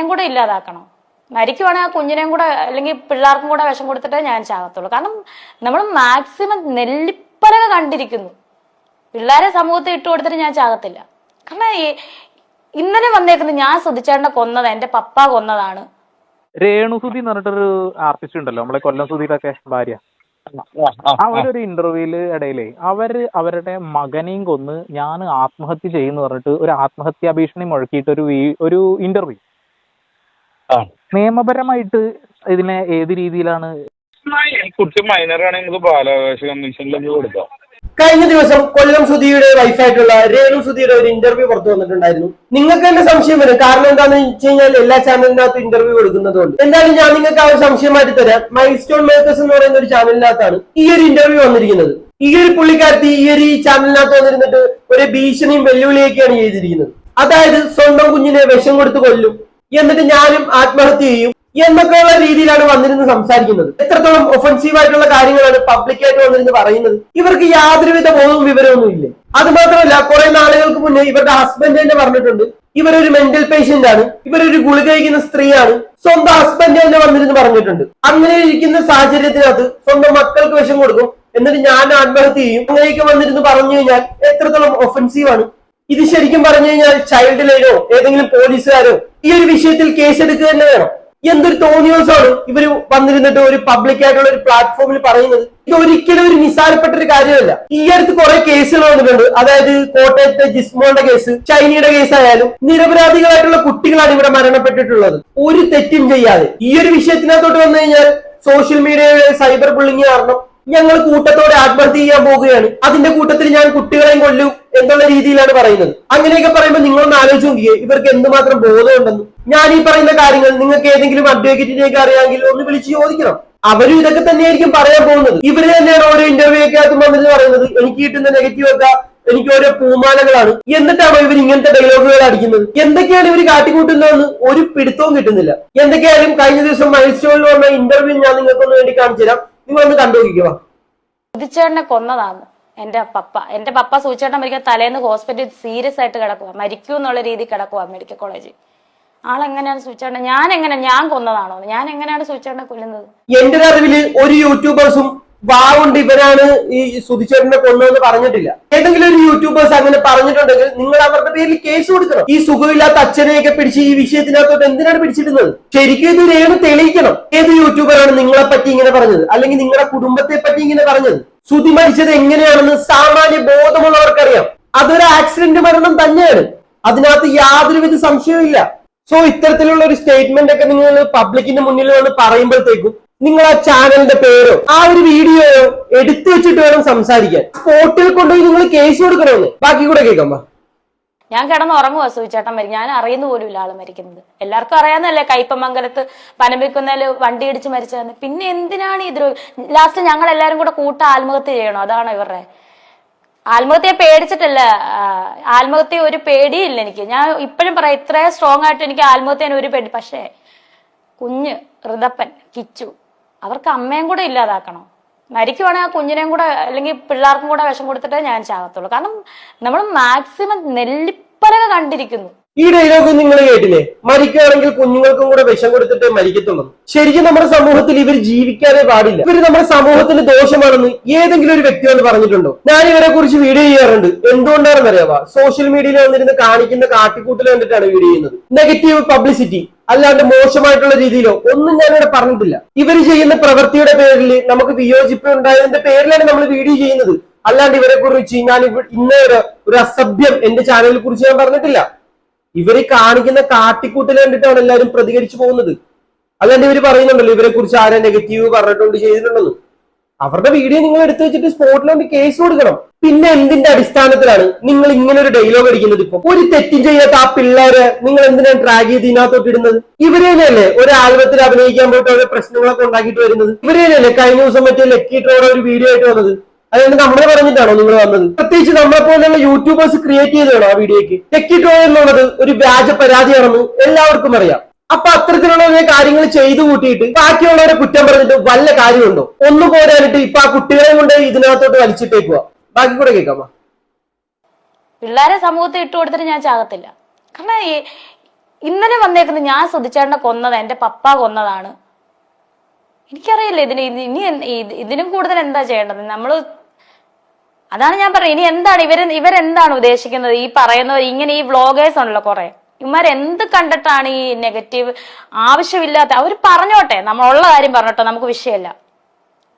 അമ്മയും കൂടെ ഇല്ലാതാക്കണം. മരിക്കുവാണെങ്കിൽ ആ കുഞ്ഞിനെയും കൂടെ അല്ലെങ്കിൽ പിള്ളേർക്കും കൂടെ വിഷം കൊടുത്തിട്ടേ ഞാൻ ചാകത്തുള്ളൂ. കാരണം നമ്മൾ മാക്സിമം നെല്ലിപ്പലക കണ്ടിരിക്കുന്നു. പിള്ളേരെ സമൂഹത്തിൽ ഇട്ട് കൊടുത്തിട്ട് ഞാൻ ചാകത്തില്ല. കാരണം ഇന്നലെ വന്നേക്കുന്നത് ഞാൻ സുധിച്ചേട്ടനെ കൊന്നത് എന്റെ പപ്പ കൊന്നതാണ്. രേണുസുതി എന്ന് പറഞ്ഞിട്ടൊരു ആർട്ടിസ്റ്റ് ഉണ്ടല്ലോ നമ്മളെ കൊല്ലം സുധിയുടെ ഭാര്യ അവരൊരു ഇന്റർവ്യൂൽ ഇടയിലേ അവർ അവരുടെ മകനെയും കൊന്ന് ഞാൻ ആത്മഹത്യ ചെയ്യുന്നു പറഞ്ഞിട്ട് ഒരു ആത്മഹത്യാ ഭീഷണി മുഴക്കിയിട്ട് ഒരു ഒരു ഇന്റർവ്യൂ നിയമപരമായിട്ട് ഇതിനെ ഏത് രീതിയിലാണ് കുട്ടി നമുക്ക് ബാലാവകാശ കമ്മീഷനിലേക്ക് കൊടുക്കാം. കഴിഞ്ഞ ദിവസം കൊല്ലം സുധിയുടെ വൈഫായിട്ടുള്ള രേണു സുധിയുടെ ഒരു ഇന്റർവ്യൂ പുറത്തു വന്നിട്ടുണ്ടായിരുന്നു. നിങ്ങൾക്ക് എന്റെ സംശയം വരും? കാരണം എന്താണെന്ന് വെച്ച് കഴിഞ്ഞാൽ എല്ലാ ചാനലിനകത്തും ഇന്റർവ്യൂ കൊടുക്കുന്നതുകൊണ്ട്. എന്തായാലും ഞാൻ നിങ്ങൾക്ക് ആ ഒരു സംശയം മാറ്റി തരാം. മൈൽ സ്റ്റോൺ മേക്കേഴ്സ് എന്ന് പറയുന്ന ഒരു ചാനലിനകത്താണ് ഈ ഒരു ഇന്റർവ്യൂ വന്നിരിക്കുന്നത്. ഈ ഒരു പുള്ളിക്കാരത്തി ഈ ഒരു ചാനലിനകത്ത് വന്നിരുന്നിട്ട് ഒരു ഭീഷണിയും വെല്ലുവിളിയൊക്കെയാണ് ചെയ്തിരിക്കുന്നത്. അതായത് സ്വന്തം കുഞ്ഞിനെ വിഷം കൊടുത്ത് കൊല്ലും. എന്നിട്ട് ഞാനും ആത്മഹത്യ ചെയ്യും എന്നൊക്കെയുള്ള രീതിയിലാണ് വന്നിരുന്ന് സംസാരിക്കുന്നത്. എത്രത്തോളം ഒഫൻസീവ് ആയിട്ടുള്ള കാര്യങ്ങളാണ് പബ്ലിക്കായിട്ട് വന്നിരുന്ന് പറയുന്നത്. ഇവർക്ക് യാതൊരുവിധ ബോധവും വിവരമൊന്നും ഇല്ല. അത് മാത്രമല്ല കുറെ നാളുകൾക്ക് മുന്നേ ഇവരുടെ ഹസ്ബൻഡ് തന്നെ പറഞ്ഞിട്ടുണ്ട് ഇവരൊരു മെന്റൽ പേഷ്യന്റ് ആണ് ഇവരൊരു ഗുളിക കഴിക്കുന്ന സ്ത്രീയാണ് സ്വന്തം ഹസ്ബൻഡ് തന്നെ വന്നിരുന്ന് പറഞ്ഞിട്ടുണ്ട്. അങ്ങനെ ഇരിക്കുന്ന സാഹചര്യത്തിനകത്ത് സ്വന്തം മക്കൾക്ക് വിഷം കൊടുക്കും എന്നിട്ട് ഞാൻ ആത്മഹത്യ ചെയ്യും. അങ്ങനെയൊക്കെ വന്നിരുന്ന് പറഞ്ഞു കഴിഞ്ഞാൽ എത്രത്തോളം ഒഫൻസീവ് ആണ് ഇത് ശരിക്കും പറഞ്ഞു കഴിഞ്ഞാൽ ചൈൽഡ് ലൈനോ ഏതെങ്കിലും പോലീസുകാരോ ഈ ഒരു വിഷയത്തിൽ കേസെടുക്കുക തന്നെ വേണം. എന്തൊരു തോന്നിയോസാണ് ഇവർ വന്നിരുന്നിട്ട് ഒരു പബ്ലിക് ആയിട്ടുള്ള ഒരു പ്ലാറ്റ്ഫോമിൽ പറയുന്നത്? ഇത് ഒരിക്കലും ഒരു നിസ്സാരപ്പെട്ട ഒരു കാര്യമല്ല. ഈ അടുത്ത് കുറെ കേസുകൾ വന്നിട്ടുണ്ട്. അതായത് കോട്ടയത്തെ ജിസ്മോളുടെ കേസ് ചൈനയുടെ കേസ് ആയാലും നിരപരാധികളായിട്ടുള്ള കുട്ടികളാണ് ഇവിടെ മരണപ്പെട്ടിട്ടുള്ളത്. ഒരു തെറ്റും ചെയ്യാതെ ഈ ഒരു വിഷയത്തിനകത്തോട്ട് വന്നു കഴിഞ്ഞാൽ സോഷ്യൽ മീഡിയയുടെ സൈബർ ബുള്ളിങ് കാരണം ഞങ്ങൾ കൂട്ടത്തോടെ ആത്മഹത്യ ചെയ്യാൻ പോവുകയാണ്. അതിന്റെ കൂട്ടത്തിൽ ഞാൻ കുട്ടികളെയും കൊല്ലും എന്നുള്ള രീതിയിലാണ് പറയുന്നത്. അങ്ങനെയൊക്കെ പറയുമ്പോൾ നിങ്ങളൊന്ന് ആലോചിച്ച് നോക്കിയേ ഇവർക്ക് എന്തുമാത്രം ബോധമുണ്ടെന്ന്. ഞാൻ ഈ പറയുന്ന കാര്യങ്ങൾ നിങ്ങൾക്ക് ഏതെങ്കിലും അഡ്വക്കേറ്റിനെയൊക്കെ അറിയാമെങ്കിൽ ഒന്ന് വിളിച്ച് ചോദിക്കണം. അവരും ഇതൊക്കെ തന്നെയായിരിക്കും പറയാൻ പോകുന്നത്. ഇവർ തന്നെയാണ് ഓരോ ഇന്റർവ്യൂ ഒക്കെ അകത്ത് വന്നിട്ട് പറയുന്നത്. എനിക്ക് കിട്ടുന്ന നെഗറ്റീവ് ഒക്കെ എനിക്ക് ഓരോ പൂമാലകളാണ്. എന്നിട്ടാണോ ഇവർ ഇങ്ങനത്തെ ഡയലോഗുകൾ അടിക്കുന്നത്? എന്തൊക്കെയാണ് ഇവർ കാട്ടിക്കൂട്ടുന്നതെന്ന് ഒരു പിടുത്തവും കിട്ടുന്നില്ല. എന്തൊക്കെയായാലും കഴിഞ്ഞ ദിവസം മൈൽ വന്ന ഇന്റർവ്യൂ ഞാൻ നിങ്ങൾക്കൊന്ന് വേണ്ടി കാണിച്ചു തരാം നിങ്ങളൊന്ന് കണ്ടുനോക്കിക്കുക സുധിച്ചേട്ടനെ കൊന്നതാണ് എന്റെ പപ്പ. എന്റെ പപ്പ സൂചേട്ടൻ മരിക്കാൻ തലേന്ന് ഹോസ്പിറ്റലിൽ സീരിയസ് ആയിട്ട് കിടക്കുക മരിക്കൂ എന്നുള്ള രീതി കിടക്കുക മെഡിക്കൽ കോളേജിൽ. ആളെങ്ങനെയാണ് സൂചേട്ടൻ ഞാൻ എങ്ങനെ ഞാൻ കൊന്നതാണോ? ഞാൻ എങ്ങനെയാണ് സൂചേട്ടനെ കൊല്ലുന്നത്? എന്റെ അറിവിൽ ഒരു യൂട്യൂബേഴ്സും വാവുണ്ട് ഇവരാണ് ഈ സുധിച്ചേട്ടനെ കൊന്നതെന്ന് പറഞ്ഞിട്ടില്ല. ഏതെങ്കിലും ഒരു യൂട്യൂബേഴ്സ് അങ്ങനെ പറഞ്ഞിട്ടുണ്ടെങ്കിൽ നിങ്ങൾ അവരുടെ പേരിൽ കേസ് കൊടുക്കണം. ഈ സുഖമില്ലാത്ത അച്ഛനെയൊക്കെ പിടിച്ച് ഈ വിഷയത്തിനകത്തോട്ട് എന്തിനാണ് പിടിച്ചിരുന്നത് ശരിക്കും ഇത് രേണു തെളിയിക്കണം. ഏത് യൂട്യൂബറാണ് നിങ്ങളെ പറ്റി ഇങ്ങനെ പറഞ്ഞത്? അല്ലെങ്കിൽ നിങ്ങളുടെ കുടുംബത്തെ പറ്റി ഇങ്ങനെ പറഞ്ഞത്? സുധി മരിച്ചത് എങ്ങനെയാണെന്ന് സാമാന്യ ബോധമുള്ളവർക്കറിയാം. അതൊരു ആക്സിഡന്റ് മരണം തന്നെയാണ്. അതിനകത്ത് യാതൊരുവിധ സംശയവും ഇല്ല സോ ഇത്തരത്തിലുള്ള ഒരു സ്റ്റേറ്റ്മെന്റ് ഒക്കെ നിങ്ങൾ പബ്ലിക്കിന്റെ മുന്നിൽ വന്ന് പറയുമ്പോഴത്തേക്കും നിങ്ങൾ ആ ചാനലിന്റെ പേരോ ആ ഒരു വീഡിയോയോ എടുത്തു വെച്ചിട്ട് വേണം സംസാരിക്കാൻ. സ്പോട്ടിൽ കൊണ്ടുപോയി നിങ്ങൾ കേസ് കൊടുക്കണമെന്ന് ബാക്കി കൂടെ കേൾക്കാം. ഞാൻ കിടന്ന് ഉറങ്ങുക സുധിച്ചേട്ടൻ മരിക്കും ഞാൻ അറിയുന്ന പോലും ഇല്ല ആൾ മരിക്കുന്നത്. എല്ലാവർക്കും അറിയാവുന്നല്ലേ കയ്പമംഗലത്ത് പനമ്പിക്കുന്നതിൽ വണ്ടി ഇടിച്ച് മരിച്ചതെന്ന്. പിന്നെ എന്തിനാണ് ഈ ലാസ്റ്റ് ഞങ്ങൾ എല്ലാവരും കൂടെ കൂട്ട ആത്മഹത്യ ചെയ്യണോ? അതാണോ ഇവരുടെ ആത്മഹത്യയെ പേടിച്ചിട്ടല്ല ആത്മഹത്യ ഒരു പേടിയില്ല എനിക്ക്. ഞാൻ ഇപ്പോഴും പറയാം ഇത്രയും സ്ട്രോങ് ആയിട്ട് എനിക്ക് ആത്മഹത്യന് ഒരു പേടി പക്ഷേ കുഞ്ഞ് ഋതപ്പൻ കിച്ചു അവർക്ക് അമ്മയും കൂടെ ഇല്ലാതാക്കണം. മരിക്കുവാണെങ്കിൽ ആ കുഞ്ഞിനെയും കൂടെ അല്ലെങ്കിൽ പിള്ളേർക്കും കൂടെ വിഷം കൊടുത്തിട്ടേ ഞാൻ ചാകത്തുള്ളൂ. കാരണം നമ്മൾ മാക്സിമം നെല്ലിപ്പലക കണ്ടിരിക്കുന്നു. ഈ ഡയലോഗ് നിങ്ങൾ കേട്ടില്ലേ? മരിക്കുകയാണെങ്കിൽ കുഞ്ഞുങ്ങൾക്കും കൂടെ വിഷം കൊടുത്തിട്ടേ മരിക്കത്തുള്ളൂ. ശരിക്കും നമ്മുടെ സമൂഹത്തിൽ ഇവർ ജീവിക്കാനേ പാടില്ല. ഇവർ നമ്മുടെ സമൂഹത്തിന് ദോഷമാണെന്ന് ഏതെങ്കിലും ഒരു വ്യക്തി വന്ന് പറഞ്ഞിട്ടുണ്ടോ? ഞാൻ ഇവരെ കുറിച്ച് വീഡിയോ ചെയ്യാറുണ്ട്. എന്തുകൊണ്ടാണെന്ന് അറിയാവാ സോഷ്യൽ മീഡിയയിൽ വന്നിരുന്ന് കാണിക്കുന്ന കാട്ടിക്കൂട്ടൽ കണ്ടിട്ടാണ് വീഡിയോ ചെയ്യുന്നത്. നെഗറ്റീവ് പബ്ലിസിറ്റി അല്ലാണ്ട് മോശമായിട്ടുള്ള രീതിയിലോ ഒന്നും ഞാനിവിടെ പറഞ്ഞിട്ടില്ല. ഇവർ ചെയ്യുന്ന പ്രവൃത്തിയുടെ പേരിൽ നമുക്ക് വിയോജിപ്പ് ഉണ്ടായതിന്റെ പേരിലാണ് നമ്മൾ വീഡിയോ ചെയ്യുന്നത്. അല്ലാണ്ട് ഇവരെ കുറിച്ച് ഞാൻ ഇന്നേ ഒരു അസഭ്യം എന്റെ ചാനലിനെ കുറിച്ച് ഞാൻ പറഞ്ഞിട്ടില്ല. ഇവർ കാണിക്കുന്ന കാട്ടിക്കൂട്ടൽ കണ്ടിട്ടാണ് എല്ലാവരും പ്രതികരിച്ചു പോകുന്നത്. അല്ലാണ്ട് ഇവർ പറയുന്നുണ്ടല്ലോ ഇവരെ കുറിച്ച് ആരെ നെഗറ്റീവ് പറഞ്ഞിട്ടുണ്ട് ചെയ്തിട്ടുണ്ടെന്ന്. അവരുടെ വീഡിയോ നിങ്ങൾ എടുത്തു വെച്ചിട്ട് സ്പോട്ടിലോട്ട് കേസ് കൊടുക്കണം. പിന്നെ എന്തിന്റെ അടിസ്ഥാനത്തിലാണ് നിങ്ങൾ ഇങ്ങനെ ഒരു ഡയലോഗ് അടിക്കുന്നത് ഇപ്പൊ? ഒരു തെറ്റും ചെയ്യാത്ത ആ പിള്ളേരെ നിങ്ങൾ എന്തിനാണ് ട്രാഗ് ചെയ്ത് ഇതിനകത്തോട്ട് ഇടുന്നത്? ഇവരെ തന്നെയല്ലേ ഒരു ആൽബത്തിൽ അഭിനയിക്കാൻ പോയിട്ട് അവരെ പ്രശ്നങ്ങളൊക്കെ ഉണ്ടാക്കിയിട്ട് വരുന്നത്? ഇവരെ തന്നെയല്ലേ കഴിഞ്ഞ ദിവസം മറ്റേ ലക്കിട്ടോടെ ഒരു വീഡിയോ ആയിട്ട് വന്നത്? അതുകൊണ്ട് നമ്മൾ പറഞ്ഞിട്ടാണോ നിങ്ങൾ വന്നത്? പ്രത്യേകിച്ച് നമ്മളെ പോലെയുള്ള യൂട്യൂബേഴ്സ് ക്രിയേറ്റ് ചെയ്തതാണോ ആ വീഡിയോക്ക് ടെക്കിട്ടോ എന്നുള്ളത് ഒരു വ്യാജ പരാതിയാണെന്ന് എല്ലാവർക്കും അറിയാം. അപ്പൊ അത്തരത്തിലുള്ള കാര്യങ്ങൾ ചെയ്തു കൂട്ടിയിട്ട് ബാക്കിയുള്ളവരെ കുറ്റം പറഞ്ഞിട്ട് വല്ല കാര്യമുണ്ടോ? ഒന്നു പോരാനിട്ട് ഇപ്പൊ ആ കുട്ടികളെ കൊണ്ട് ഇതിനകത്തോട്ട് വലിച്ചിട്ടേക്കുക ബാക്കി കൂടെ കേൾക്കാമോ? പിള്ളേരെ സമൂഹത്തിൽ ഇട്ട് കൊടുത്തിട്ട് ഞാൻ ചാകത്തില്ല. കാരണം ഇന്നലെ വന്നേക്കുന്നത് ഞാൻ ശ്രദ്ധിച്ചേട്ടനെ കൊന്നത് എന്റെ പപ്പ കൊന്നതാണ്. എനിക്കറിയില്ല ഇതിന് ഇനി ഇതിനും കൂടുതൽ എന്താ ചെയ്യേണ്ടത്? നമ്മൾ അതാണ് ഞാൻ പറയുന്നത് ഇനി എന്താണ് ഇവർ ഇവരെന്താണ് ഉദ്ദേശിക്കുന്നത്? ഈ പറയുന്നവർ ഇങ്ങനെ ഈ വ്ളോഗേഴ്സ് ഉണ്ടല്ലോ കുറെ. ഇവന്മാർ എന്ത് കണ്ടിട്ടാണ് ഈ നെഗറ്റീവ് ആവശ്യമില്ലാത്ത അവർ പറഞ്ഞോട്ടെ. നമ്മളുള്ള കാര്യം പറഞ്ഞോട്ടെ. നമുക്ക് വിഷയമല്ല.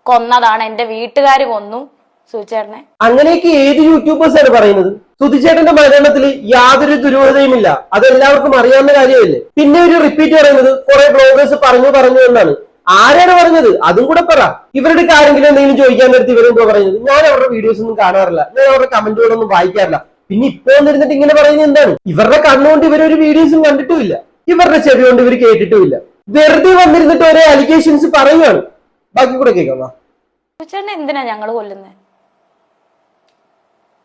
കൊന്നതാണ്. എന്റെ വീട്ടുകാർ കൊന്നു. സുചേട്ടനെ അങ്ങനെയൊക്കെ ഏത് യൂട്യൂബേഴ്സ് ആണ് പറയുന്നത്? സുധിച്ചേട്ടന്റെ മരണത്തിൽ യാതൊരു ദുരൂഹതയുമില്ല. അത് എല്ലാവർക്കും അറിയാവുന്ന കാര്യമല്ലേ? പിന്നെ ഒരു റിപ്പീറ്റ് പറയുന്നത് കുറെ ബ്ലോഗേഴ്സ് പറഞ്ഞു പറഞ്ഞു എന്നാണ്. ആരാണ് പറഞ്ഞത്? അതും കൂടെ പറ. ഇവരുടെ ആരെങ്കിലും എന്തെങ്കിലും ചോദിക്കാൻ നേരത്ത് ഇവരെന്തോ പറയുന്നത് ഞാൻ അവരുടെ വീഡിയോസ് ഒന്നും കാണാറില്ല. ഞാൻ അവരുടെ കമന്റുകളൊന്നും വായിക്കാറില്ല. പിന്നെ ഇപ്പൊ വന്നിരുന്നിട്ട് ഇങ്ങനെ പറയുന്നത് എന്താണ്? ഇവരുടെ കണ്ണുകൊണ്ട് ഇവരൊരു വീഡിയോസും കണ്ടിട്ടുമില്ല. ഇവരുടെ ചെവി കൊണ്ട് ഇവർ കേട്ടിട്ടുമില്ല. വെറുതെ വന്നിരുന്നിട്ട് ഓരോ അലിഗേഷൻസ് പറയുകയാണ് ബാക്കി കൂടെ കേൾക്കാം എന്തിനാ ഞങ്ങൾ കൊല്ലുന്നത്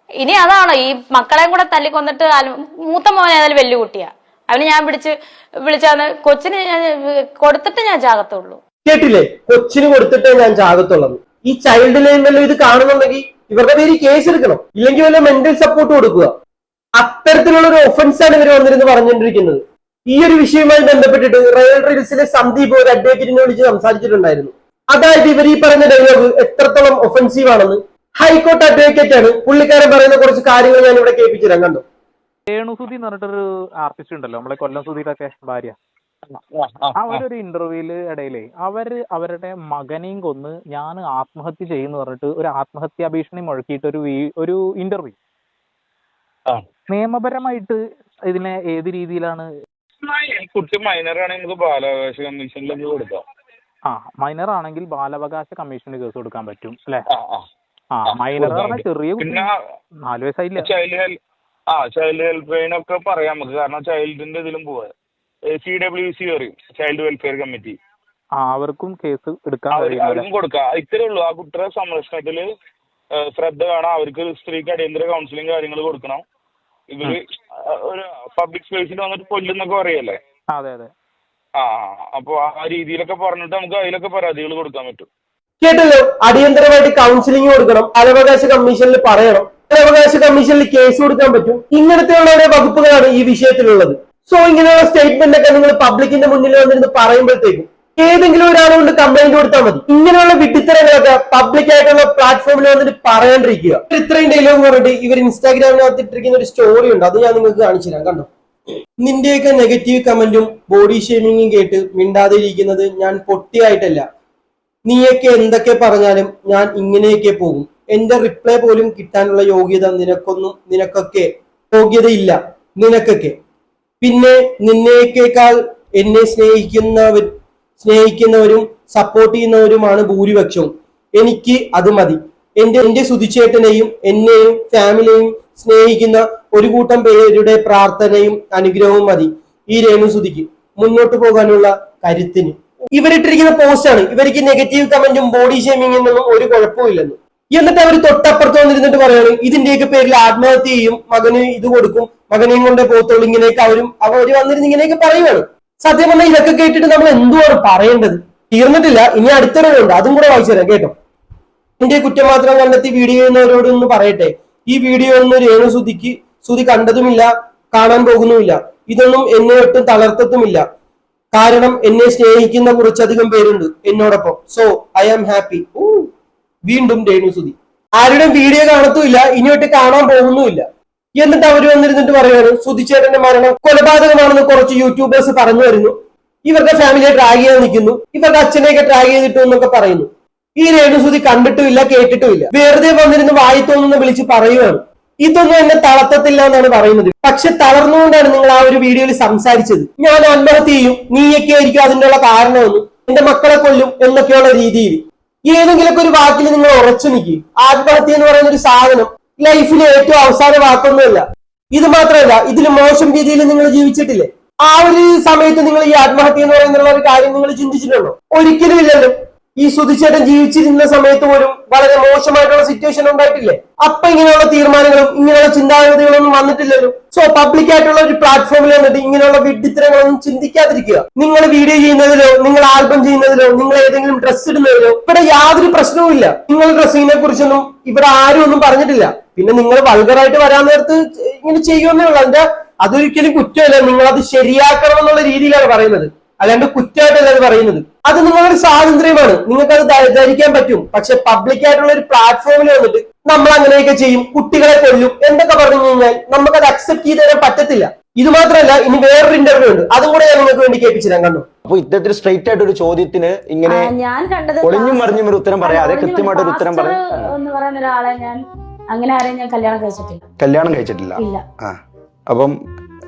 ഇനി അതാണോ ഈ മക്കളെയും കൂടെ തല്ലിക്കൊന്നിട്ട് മൂത്ത മോനെ ഏതായാലും വെല്ലുകുട്ടിയാ കുട്ടിയാ അവന് ഞാൻ പിടിച്ച് വിളിച്ചാന്ന് കൊച്ചിന് ഞാൻ കൊടുത്തിട്ട് ഞാൻ ചാകത്തുള്ളൂ. കേട്ടില്ലേ? കൊച്ചിന് കൊടുത്തിട്ടേ ഞാൻ ചാകത്തുള്ളത് ഈ ചൈൽഡ് ലൈൻ വല്ലതും ഇത് കാണുന്നുണ്ടെങ്കിൽ ഇവരുടെ പേര് കേസ് എടുക്കണം. ഇല്ലെങ്കിൽ വല്ല മെന്റൽ സപ്പോർട്ട് കൊടുക്കുക. അത്തരത്തിലുള്ള ഒരു ഒഫൻസ് ആണ് ഇവർ വന്നിരുന്ന് പറഞ്ഞുകൊണ്ടിരിക്കുന്നത്. ഈ ഒരു വിഷയവുമായി ബന്ധപ്പെട്ടിട്ട് റയൽ റീൽസിലെ സന്ദീപ് ഒരു അഡ്വക്കേറ്റിനെ വിളിച്ച് സംസാരിച്ചിട്ടുണ്ടായിരുന്നു. അതായത് ഇവർ ഈ പറഞ്ഞ ഡയലോഗ് എത്രത്തോളം ഒഫൻസീവ് ആണെന്ന് ഹൈക്കോർട്ട് അഡ്വക്കേറ്റ് ആണ് പുള്ളിക്കാരൻ പറയുന്ന കുറച്ച് കാര്യങ്ങൾ ഞാൻ ഇവിടെ കേൾപ്പിച്ചു തരാം. കണ്ടോ? എന്ന് പറഞ്ഞിട്ടൊരു ആർട്ടിസ്റ്റ് ഉണ്ടല്ലോ. നമ്മളെ കൊല്ലം സുധിയുടെ ഒക്കെ ഭാര്യ. ആ ഒരു ഇന്റർവ്യൂൽ ഇടയിലേ അവർ അവരുടെ മകനെയും കൊന്ന് ഞാൻ ആത്മഹത്യ ചെയ്യുന്നു പറഞ്ഞിട്ട് ഒരു ആത്മഹത്യാ ഭീഷണി മുഴക്കിയിട്ട് ഒരു ഒരു ഇന്റർവ്യൂ. നിയമപരമായിട്ട് ഇതിനെ ഏത് രീതിയിലാണ്? കുട്ടി മൈനർ ആണെങ്കിൽ നമുക്ക് ബാലാവകാശ കൊടുക്കാം. ആ മൈനർ ആണെങ്കിൽ ബാലാവകാശ കമ്മീഷന് കേസ് കൊടുക്കാൻ പറ്റും അല്ലെ? ആ മൈനർ ചെറിയ കുട്ടി നാല് വയസ്സായില്ല? ആ ചൈൽഡ് ഹെൽപ്പ് ഒക്കെ പറയാം നമുക്ക്. കാരണം ചൈൽഡിന്റെ ഇതിലും പോവാ. സി ഡബ്ല്യു സി പറയും. ചൈൽഡ് വെൽഫെയർ കമ്മിറ്റി അവർക്കും കേസ് എടുക്കാൻ അവർക്കും കൊടുക്കാം. ഇത്രേ ഉള്ളൂ. ആ കുട്ടിയുടെ സംരക്ഷണത്തിൽ ശ്രദ്ധ വേണം. അവർക്ക് സ്ത്രീക്ക് അടിയന്തര കൗൺസിലിംഗ് കാര്യങ്ങൾ കൊടുക്കണം. ഇവർ ഒരു പബ്ലിക് സ്പേസിൽ വന്നിട്ട് കൊല്ലുന്നൊക്കെ പറയല്ലേ? അതെ അതെ. ആ അപ്പൊ ആ രീതിയിലൊക്കെ പറഞ്ഞിട്ട് നമുക്ക് അതിലൊക്കെ പരാതികൾ കൊടുക്കാൻ പറ്റും. കേട്ടല്ലോ? അടിയന്തരമായിട്ട് കൗൺസിലിംഗ് കൊടുക്കണം. അനവകാശ കമ്മീഷനിൽ പറയണം. അനവകാശ കമ്മീഷനിൽ കേസ് കൊടുക്കാൻ പറ്റും. ഇങ്ങനത്തെയുള്ള വകുപ്പുകളാണ് ഈ വിഷയത്തിലുള്ളത്. സോ ഇങ്ങനെയുള്ള സ്റ്റേറ്റ്മെന്റ് ഒക്കെ നിങ്ങൾ പബ്ലിക്കിന്റെ മുന്നിൽ വന്നിരുന്ന് പറയുമ്പോഴത്തേക്കും ഏതെങ്കിലും ഒരാളുകൊണ്ട് കംപ്ലൈന്റ് കൊടുത്താൽ മതി. ഇങ്ങനെയുള്ള വിഡിത്തരങ്ങളൊക്കെ പബ്ലിക് ആയിട്ടുള്ള പ്ലാറ്റ്ഫോമിൽ വന്നിട്ട് പറയാണ്ടിരിക്കുക. ഇത്രയും ഡയലോഗ് പറഞ്ഞിട്ട് ഇവർ ഇൻസ്റ്റാഗ്രാമിനകത്ത് ഇട്ടിരിക്കുന്ന ഒരു സ്റ്റോറി ഉണ്ട്. അത് ഞാൻ നിങ്ങൾക്ക് കാണിച്ചു തരാം. കണ്ടോ? നിന്റെയൊക്കെ നെഗറ്റീവ് കമന്റും ബോഡി ഷേമിങ്ങും കേട്ട് മിണ്ടാതെ ഇരിക്കുന്നത് ഞാൻ പൊട്ടിയായിട്ടല്ല. നീയൊക്കെ എന്തൊക്കെ പറഞ്ഞാലും ഞാൻ ഇങ്ങനെയൊക്കെ പോകും. എന്റെ റിപ്ലൈ പോലും കിട്ടാനുള്ള യോഗ്യത നിനക്കൊന്നും നിനക്കൊക്കെ യോഗ്യതയില്ല. നിനക്കൊക്കെ. പിന്നെ നിന്നേക്കേക്കാൾ എന്നെ സ്നേഹിക്കുന്നവർ സ്നേഹിക്കുന്നവരും സപ്പോർട്ട് ചെയ്യുന്നവരുമാണ് ഭൂരിപക്ഷവും എനിക്ക് അത് മതി. എന്റെ എന്റെ സുതിച്ചേട്ടനെയും എന്നെയും ഫാമിലിയെയും സ്നേഹിക്കുന്ന ഒരു കൂട്ടം പേരുടെ പ്രാർത്ഥനയും അനുഗ്രഹവും മതി ഈ രേണു സുതിക്ക് മുന്നോട്ട് പോകാനുള്ള കരുത്തിന്. ഇവരിട്ടിരിക്കുന്ന പോസ്റ്റാണ് ഇവർക്ക് നെഗറ്റീവ് കമന്റും ബോഡി ഷേമിംഗ് എന്നൊന്നും ഒരു കുഴപ്പമില്ലെന്ന് എന്നിട്ട് അവർ തൊട്ടപ്പുറത്ത് വന്നിരുന്നിട്ട് പറയാണ് ഇതിന്റെയൊക്കെ പേരിൽ ആത്മഹത്യ ചെയ്യും മകന് ഇത് കൊടുക്കും മകനെയും കൊണ്ടേ പോകത്തുള്ളൂ ഇങ്ങനെയൊക്കെ അവരും അവർ വന്നിരുന്ന് ഇങ്ങനെയൊക്കെ പറയുവാണ്. സത്യം പറഞ്ഞാൽ ഇതൊക്കെ കേട്ടിട്ട് നമ്മൾ എന്തുവാണ് പറയേണ്ടത്? തീർന്നിട്ടില്ല ഇനി അടുത്തൊരുണ്ട് അതും കൂടെ വായിച്ചു തരാം കേട്ടോ. എന്റെ കുറ്റം മാത്രം കണ്ടെത്തി വീഡിയോ ചെയ്യുന്നവരോട് ഒന്ന് പറയട്ടെ. ഈ വീഡിയോ ഒന്നും രേണു സുതിക്ക് സുതി കണ്ടതുമില്ല കാണാൻ പോകുന്നുമില്ല. ഇതൊന്നും എന്നെ ഒട്ടും തളർത്തത്തുമില്ല കാരണം എന്നെ സ്നേഹിക്കുന്ന കുറച്ചധികം പേരുണ്ട് എന്നോടൊപ്പം. സോ ഐ ആം ഹാപ്പി വീണ്ടും രേണു സുധി. ആരുടെയും വീഡിയോ കാണത്തുമില്ല ഇനിയൊട്ട് കാണാൻ പോകുന്നുമില്ല. എന്നിട്ട് അവർ വന്നിരുന്നിട്ട് പറയുകയാണ് സുതിച്ചേട്ടന്റെ മരണം കൊലപാതകമാണെന്ന് കുറച്ച് യൂട്യൂബേഴ്സ് പറഞ്ഞു വരുന്നു. ഇവരുടെ ഫാമിലിയെ ട്രാഗ് ചെയ്ത് നിൽക്കുന്നു. ഇവരുടെ അച്ഛനെയൊക്കെ ട്രാഗ് ചെയ്തിട്ടു എന്നൊക്കെ പറയുന്നു. ഈ രേണുസുതി കണ്ടിട്ടുമില്ല കേട്ടിട്ടുമില്ല. വെറുതെ വന്നിരുന്ന് വായി തോന്നുന്ന വിളിച്ച് പറയുവാണ്. ഇതൊന്നും എന്നെ തളർത്തത്തില്ല എന്നാണ് പറയുന്നത്. പക്ഷെ തളർന്നുകൊണ്ടാണ് നിങ്ങൾ ആ ഒരു വീഡിയോയിൽ സംസാരിച്ചത്. ഞാൻ ആത്മഹത്യ ചെയ്യും നീയൊക്കെ ആയിരിക്കും അതിനുള്ള കാരണമെന്നും. എന്റെ മക്കളെ കൊല്ലും എന്നൊക്കെയുള്ള രീതിയിൽ. ഏതെങ്കിലുമൊക്കെ ഒരു വാക്കിൽ നിങ്ങൾ ഉറച്ചു നിൽക്കും ആത്മഹത്യ എന്ന് പറയുന്ന ഒരു സാധനം ലൈഫിലെ ഏറ്റവും അവസാന വാക്കൊന്നുമല്ല. ഇത് മാത്രമല്ല ഇതിൽ മോശം രീതിയിൽ നിങ്ങൾ ജീവിച്ചിട്ടില്ലേ? ആ ഒരു സമയത്ത് നിങ്ങൾ ഈ ആത്മഹത്യ എന്ന് പറയുന്ന ഒരു കാര്യം നിങ്ങൾ ചിന്തിച്ചിട്ടുണ്ടോ? ഒരിക്കലും ഇല്ലല്ലോ. ഈ സുധിച്ചേട്ടൻ ജീവിച്ചിരുന്ന സമയത്ത് പോലും വളരെ മോശമായിട്ടുള്ള സിറ്റുവേഷൻ ഉണ്ടായിട്ടില്ലേ? അപ്പൊ ഇങ്ങനെയുള്ള തീരുമാനങ്ങളും ഇങ്ങനെയുള്ള ചിന്താഗതികളൊന്നും വന്നിട്ടില്ലല്ലോ. സോ പബ്ലിക് ആയിട്ടുള്ള ഒരു പ്ലാറ്റ്ഫോമിൽ വന്നിട്ട് ഇങ്ങനെയുള്ള വിഡിത്തരങ്ങളൊന്നും ചിന്തിക്കാതിരിക്കുക. നിങ്ങൾ വീഡിയോ ചെയ്യുന്നതിലോ നിങ്ങൾ ആൽബം ചെയ്യുന്നതിലോ നിങ്ങൾ ഏതെങ്കിലും ഡ്രസ് ഇടുന്നതിലോ ഇവിടെ യാതൊരു പ്രശ്നവും ഇല്ല. നിങ്ങൾ ഡ്രസ്സിങ്ങിനെ കുറിച്ചൊന്നും ഇവിടെ ആരും ഒന്നും പറഞ്ഞിട്ടില്ല. പിന്നെ നിങ്ങൾ വൾഗറായിട്ട് വരാൻ നേരത്ത് ഇങ്ങനെ ചെയ്യുമെന്നേ ഉള്ളൂ. അതിന്റെ അതൊരിക്കലും കുറ്റമല്ല. നിങ്ങൾ അത് ശരിയാക്കണം എന്നുള്ള രീതിയിലാണ് പറയുന്നത്. അല്ലാണ്ട് കുറ്റമായിട്ടല്ല അത് പറയുന്നത്. അത് നിങ്ങളുടെ സ്വാതന്ത്ര്യമാണ്. നിങ്ങൾക്ക് അത് ധരിക്കാൻ പറ്റും. പക്ഷെ പബ്ലിക് ആയിട്ടുള്ള ഒരു പ്ലാറ്റ്ഫോമിൽ വന്നിട്ട് നമ്മൾ അങ്ങനെയൊക്കെ ചെയ്യും. കുട്ടികളെ കൊല്ലും. എന്തൊക്കെ പറഞ്ഞു കഴിഞ്ഞാൽ അത് അക്സെപ്റ്റ് ചെയ്ത് തരാൻ പറ്റത്തില്ല. ഇത് മാത്രമല്ല ഇനി വേറൊരു ഇന്റർവ്യൂ ഉണ്ട്. അതും കൂടെ ഞാൻ നിങ്ങൾക്ക് വേണ്ടി കേൾപ്പിച്ചു തരാം കണ്ടു? അപ്പൊ ഇത്തരത്തിൽ സ്ട്രൈറ്റ് ആയിട്ട് ഒരു ചോദ്യത്തിന് ഇങ്ങനെ ഞാൻ കണ്ടത് ഒളിഞ്ഞും മറിഞ്ഞും ഒരു ഉത്തരം പറയാതെ അതെ കൃത്യമായിട്ട് ഒരു ഉത്തരം പറയാം. പറയുന്ന ഒരാളെ ഞാൻ അങ്ങനെ ആരെയും ഞാൻ കല്യാണം കഴിച്ചിട്ടില്ല. കല്യാണം കഴിച്ചിട്ടില്ല. അപ്പം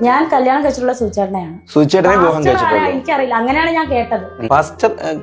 ഞാൻ കല്യാണം കഴിച്ചിട്ടുള്ള സൂചേട്ടനെയാണ്. സുചേട്ടനെ വിവാഹം പാസ്റ്റർ ആരാ? എനിക്കറിയില്ല. അങ്ങനെയാണ് ഞാൻ കേട്ടത്.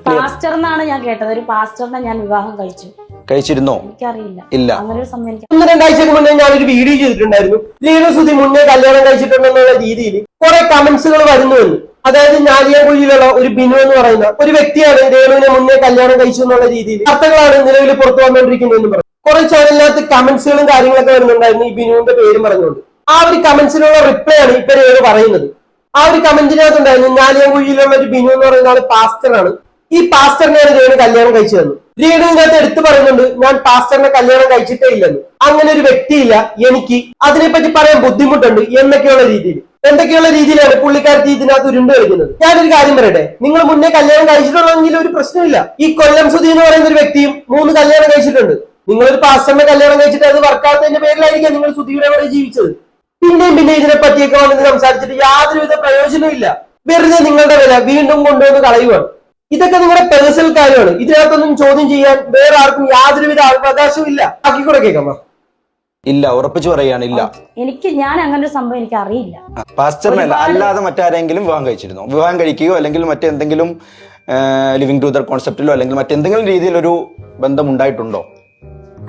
പാസ്റ്റർ എന്നാണ് ഞാൻ കേട്ടത്. ഒരു പാസ്റ്ററിനെ ഞാൻ വിവാഹം കഴിച്ചു. കഴിച്ചിരുന്നോ? എനിക്കറിയില്ല. ഇല്ല. അങ്ങനെ ഒരു സംഭവം എനിക്ക് ഒന്ന് രണ്ടാഴ്ചക്ക് മുന്നേ ഒരു വീഡിയോ ചെയ്തിട്ടുണ്ടായിരുന്നു. ലീന സുധി മുന്നേ കല്യാണം കഴിച്ചിട്ടുണ്ടെന്നുള്ള രീതിയിൽ കുറെ കമന്റ്സുകൾ വരുന്നുവെന്ന് അതായത് ഞാലിയാകുഴിയിലുള്ള ഒരു ബിനു എന്ന് പറയുന്ന ഒരു വ്യക്തിയാണ് രേണുവിനെ മുന്നേ കല്യാണം കഴിച്ചു എന്നുള്ള രീതിയിൽ വാർത്തകളാണ് നിലവിൽ പുറത്തു വന്നുകൊണ്ടിരിക്കുന്നതെന്ന് പറഞ്ഞു. കുറെ ചാനലിനകത്ത് കമന്റ്സുകളും കാര്യങ്ങളൊക്കെ വരുന്നുണ്ടായിരുന്നു. ഈ ബിനുവിന്റെ പേരും പറഞ്ഞുകൊണ്ട്. ആ ഒരു കമന്റ്സിനുള്ള റിപ്ലൈ ആണ് ഇപ്പൊ ഇവർ പറയുന്നത്. ആ ഒരു കമന്റിനകത്ത് ഉണ്ടായിരുന്നു ഞാലിയാകുഴിയിലുള്ള ഒരു ബിനു എന്ന് പറയുന്ന ആൾ പാസ്റ്ററാണ്. ഈ പാസ്റ്ററിനെയാണ് രേണു കല്യാണം കഴിച്ചു തന്നു രേണു ഇതിനകത്ത് എടുത്തു പറയുന്നുണ്ട് ഞാൻ പാസ്റ്ററിനെ കല്യാണം കഴിച്ചിട്ടേ ഇല്ലെന്ന്. അങ്ങനെ ഒരു വ്യക്തിയില്ല എനിക്ക്. അതിനെപ്പറ്റി പറയാൻ ബുദ്ധിമുട്ടുണ്ട് എന്നൊക്കെയുള്ള രീതിയിൽ. എന്തൊക്കെയുള്ള രീതിയിലാണ് പുള്ളിക്കാരത്തി ഇതിനകത്ത് ഉരുണ്ട് കളിക്കുന്നത്? ഞാനൊരു കാര്യം പറയട്ടെ നിങ്ങൾ മുന്നേ കല്യാണം കഴിച്ചിട്ടുള്ളതെങ്കിൽ ഒരു പ്രശ്നമില്ല ഈ കൊല്ലം സുധി എന്ന് പറയുന്ന ഒരു വ്യക്തിയും മൂന്ന് കല്യാണം കഴിച്ചിട്ടുണ്ട്. നിങ്ങളൊരു പാസ്റ്ററിനെ കല്യാണം കഴിച്ചിട്ട് അത് വർക്കാത്തതിന്റെ പേരിലായിരിക്കാം നിങ്ങൾ സുധിയുടെ അവിടെ ജീവിച്ചത്. പിന്നെയും പിന്നെ ഇതിനെ പറ്റിയൊക്കെ വന്നിട്ട് സംസാരിച്ചിട്ട് യാതൊരുവിധ പ്രയോജനവും ഇല്ല. വെറുതെ നിങ്ങളുടെ വില വീണ്ടും കൊണ്ടുവന്ന് കളയുവാണ്. ഇതൊക്കെ നിങ്ങളുടെ പേഴ്സണൽ കാര്യമാണ്. ഇതിനകത്തൊന്നും ചോദ്യം ചെയ്യാൻ വേറെ ആർക്കും യാതൊരുവിധ അവകാശവും ഇല്ല. ബാക്കി കൂടെ കേൾക്കാം ഇല്ല ഉറപ്പിച്ചു പറയാണ് ഇല്ല. എനിക്ക് ഞാൻ അങ്ങനെ ഒരു സംഭവം എനിക്ക് അറിയില്ല. പാസ്റ്ററിനല്ല അല്ലാതെ മറ്റാരെങ്കിലും വിവാഹം കഴിച്ചിരുന്നു? വിവാഹം കഴിക്കുകയോ അല്ലെങ്കിൽ മറ്റെന്തെങ്കിലും ലിവിങ് ടുദർ കോൺസെപ്റ്റിലോ അല്ലെങ്കിൽ മറ്റെന്തെങ്കിലും രീതിയിൽ ഒരു ബന്ധം ഉണ്ടായിട്ടുണ്ടോ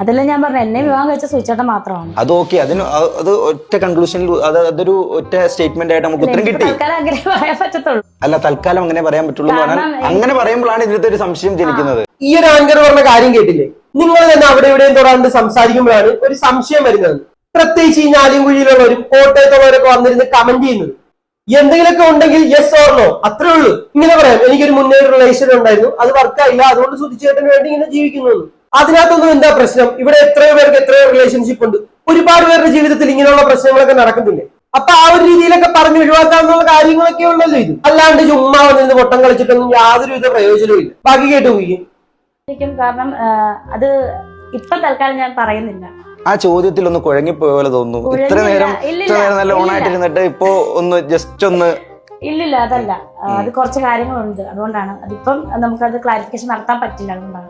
അതല്ല ഞാൻ പറഞ്ഞു? എന്നെ വിവാഹം കഴിച്ച സൂചേട്ടൻ മാത്രമാണ്. അത് ഓക്കെ. അതിന് അത് ഒറ്റ കൺക്ലൂഷനിൽ അത് അതൊരു ഒറ്റ സ്റ്റേറ്റ്മെന്റ് ആയിട്ട് നമുക്ക് ഉത്തരം കിട്ടി. തൽക്കാലം അങ്ങനെ പറയാൻ പറ്റത്തുള്ളൂ. അല്ല തൽക്കാലം അങ്ങനെ പറയാൻ പറ്റുള്ളൂ എന്ന് പറഞ്ഞാൽ അങ്ങനെ പറയുമ്പോഴാണ് ഇതിലത്തെ ഒരു സംശയം ജനിക്കുന്നത്. ഈ ഒരു ആങ്കർ പറഞ്ഞ കാര്യം കേട്ടില്ലേ? നിങ്ങൾ തന്നെ അവിടെ ഇവിടെയും തുടർന്ന് സംസാരിക്കുമ്പോഴാണ് ഒരു സംശയം വരുന്നത്. പ്രത്യേകിച്ച് ഈ ഞാലിൻകുഴിയിലുള്ളവരും കോട്ടയത്തുള്ളവരൊക്കെ വന്നിരുന്ന് കമന്റ് ചെയ്യുന്നത്. എന്തെങ്കിലുമൊക്കെ ഉണ്ടെങ്കിൽ യെസ് ഓർണോ നോ അത്രേ ഉള്ളൂ. ഇങ്ങനെ പറയാം. എനിക്കൊരു മുന്നേ ഒരു റിലേഷൻ ഉണ്ടായിരുന്നു. അത് വർക്കായില്ല അതുകൊണ്ട് സുധിച്ചേട്ടന് വേണ്ടി ഇങ്ങനെ ജീവിക്കുന്നു. അതിനകത്തൊന്നും എന്താ പ്രശ്നം? ഇവിടെ എത്രയോ പേർക്ക് എത്രയോ റിലേഷൻഷിപ്പ് ഉണ്ട്. ഒരുപാട് പേരുടെ ജീവിതത്തിൽ ഇങ്ങനെയുള്ള പ്രശ്നങ്ങളൊക്കെ നടക്കുന്നില്ലേ? അപ്പൊ ആ ഒരു രീതിയിലൊക്കെ പറഞ്ഞു ഒഴിവാക്കാവുന്ന കാര്യങ്ങളൊക്കെ ഉള്ളല്ലോ ഇത്. അല്ലാണ്ട് ചുമ്മാ വന്നിരുന്ന് പൊട്ടം കളിച്ചിട്ടൊന്നും യാതൊരുവിധ പ്രയോജനവും ഇല്ല. ബാക്കി കേട്ടു പോയി കാരണം ആ, അത് ഇപ്പൊ തൽക്കാലം ഞാൻ പറയുന്നില്ല. ആ ചോദ്യത്തിൽ ഒന്ന് കുഴങ്ങിപ്പോയ പോലെ തോന്നുന്നു. ഇത്ര നേരം ഇത്ര നേരം നല്ല ഓണായിട്ട് ഓണായിട്ടിരുന്നിട്ട് ഇപ്പോ ഒന്ന് ജസ്റ്റ് ഒന്ന് ഇല്ലില്ല അതല്ല. അത് കുറച്ച് കാര്യങ്ങളുണ്ട്. അതുകൊണ്ടാണ്. അതിപ്പം നമുക്കത് ക്ലാരിഫിക്കേഷൻ നടത്താൻ പറ്റില്ല അതുകൊണ്ടാണ്.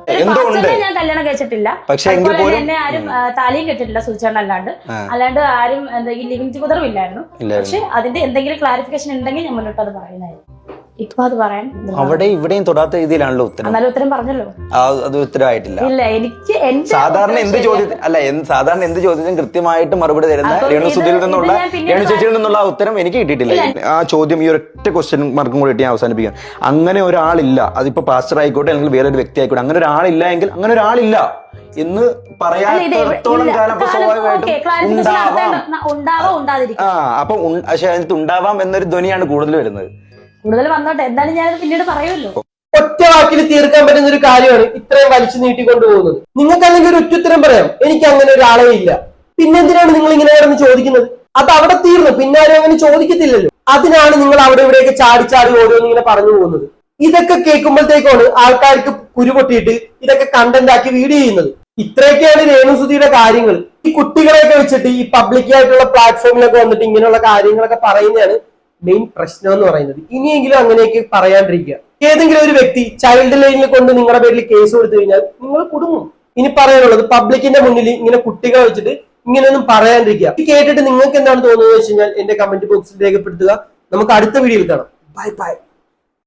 ഞാൻ കല്യാണം കഴിച്ചിട്ടില്ല. അതുപോലെ തന്നെ ആരും താലിയും കെട്ടിട്ടില്ല സൂചിച്ചേട്ടൻ അല്ലാണ്ട്. അല്ലാണ്ട് ആരും എന്താ ഈ ലിവിങ് ടുഗതറും ഇല്ലായിരുന്നു. പക്ഷെ അതിന്റെ എന്തെങ്കിലും ക്ലാരിഫിക്കേഷൻ ഉണ്ടെങ്കിൽ ഞാൻ മുന്നോട്ട് അത് പറയുന്നതായിരുന്നു പറയാൻ അവിടെ ഇവിടെയും തൊടാത്ത രീതിയിലാണല്ലോ ഉത്തരം. എന്നാലും ഉത്തരം പറഞ്ഞല്ലോ. അത് ഉത്തരമായിട്ടില്ല ഇല്ല എനിക്ക് എന്റെ സാധാരണ എന്ത് ചോദ്യം ചോദ്യത്തിന് അല്ല സാധാരണ എന്ത് ചോദ്യത്തിനും കൃത്യമായിട്ട് മറുപടി തരുന്ന രേണു സുധീൽ സുധിയിൽ നിന്നുള്ള രേണു ചേച്ചിയിൽ നിന്നുള്ള ആ ഉത്തരം എനിക്ക് കിട്ടിയിട്ടില്ല. ആ ചോദ്യം ഈ ഒരൊറ്റ ക്വസ്റ്റ്യൻ മാർക്കും കൂടി ഞാൻ അവസാനിപ്പിക്കാം. അങ്ങനെ ഒരാളില്ല. അതിപ്പോ പാസ്റ്റർ ആയിക്കോട്ടെ അല്ലെങ്കിൽ വേറെ ഒരു വ്യക്തി ആയിക്കോട്ടെ അങ്ങനെ ഒരാളില്ല എങ്കിൽ അങ്ങനെ ഒരാളില്ല എന്ന് പറയാത്തോളം കാലം ഉണ്ടാവാം. ആ അപ്പൊ പക്ഷെ അതിനകത്ത് ഉണ്ടാവാം എന്നൊരു ധ്വനിയാണ് കൂടുതൽ വരുന്നത്. കൂടുതൽ വന്നോട്ടെ. എന്തായാലും ഞാനത് പിന്നീട് പറയുമല്ലോ. ഒറ്റ വാക്കിൽ തീർക്കാൻ പറ്റുന്ന ഒരു കാര്യമാണ് ഇത്രയും വലിച്ചു നീട്ടിക്കൊണ്ട് പോകുന്നത്. നിങ്ങൾക്ക് അല്ലെങ്കിൽ ഒരു ഉത്തരം പറയാം. എനിക്ക് അങ്ങനെ ഒരാളെ ഇല്ല. പിന്നെന്തിനാണ് നിങ്ങൾ ഇങ്ങനെ കിടന്ന് ചോദിക്കുന്നത്? അത് അവിടെ തീർന്നു. പിന്നെ ആരും അങ്ങനെ ചോദിക്കത്തില്ലല്ലോ. അതിനാണ് നിങ്ങൾ അവിടെ ഇവിടെയൊക്കെ ചാടി ചാടി ഓരോന്ന് ഇങ്ങനെ പറഞ്ഞു പോകുന്നത്. ഇതൊക്കെ കേൾക്കുമ്പോഴത്തേക്കാണ് ആൾക്കാർക്ക് കുരുപൊട്ടിയിട്ട് ഇതൊക്കെ കണ്ടന്റ് ആക്കി വീഡിയോ ചെയ്യുന്നത്. ഇത്രയൊക്കെയാണ് രേണുസുതിയുടെ കാര്യങ്ങൾ. ഈ കുട്ടികളെയൊക്കെ വെച്ചിട്ട് ഈ പബ്ലിക്കായിട്ടുള്ള പ്ലാറ്റ്ഫോമിലൊക്കെ വന്നിട്ട് ഇങ്ങനെയുള്ള കാര്യങ്ങളൊക്കെ പറയുന്നതാണ് മെയിൻ പ്രശ്നം എന്ന് പറയുന്നത്. ഇനിയെങ്കിലും അങ്ങനെയൊക്കെ പറയാണ്ടിരിക്കുക. ഏതെങ്കിലും ഒരു വ്യക്തി ചൈൽഡ് ലൈനിൽ കൊണ്ട് നിങ്ങളുടെ പേരിൽ കേസ് കൊടുത്തു കഴിഞ്ഞാൽ നിങ്ങൾ കുടുങ്ങും. ഇനി പറയാനുള്ളത് പബ്ലിക്കിന്റെ മുന്നിൽ ഇങ്ങനെ കുട്ടികളെ വെച്ചിട്ട് ഇങ്ങനെയൊന്നും പറയാണ്ടിരിക്കുക. ഇത് കേട്ടിട്ട് നിങ്ങൾക്ക് എന്താണ് തോന്നുന്നത് വെച്ച് കഴിഞ്ഞാൽ എന്റെ കമന്റ് ബോക്സിൽ രേഖപ്പെടുത്തുക. നമുക്ക് അടുത്ത വീഡിയോയിൽ കാണാം. Bye bye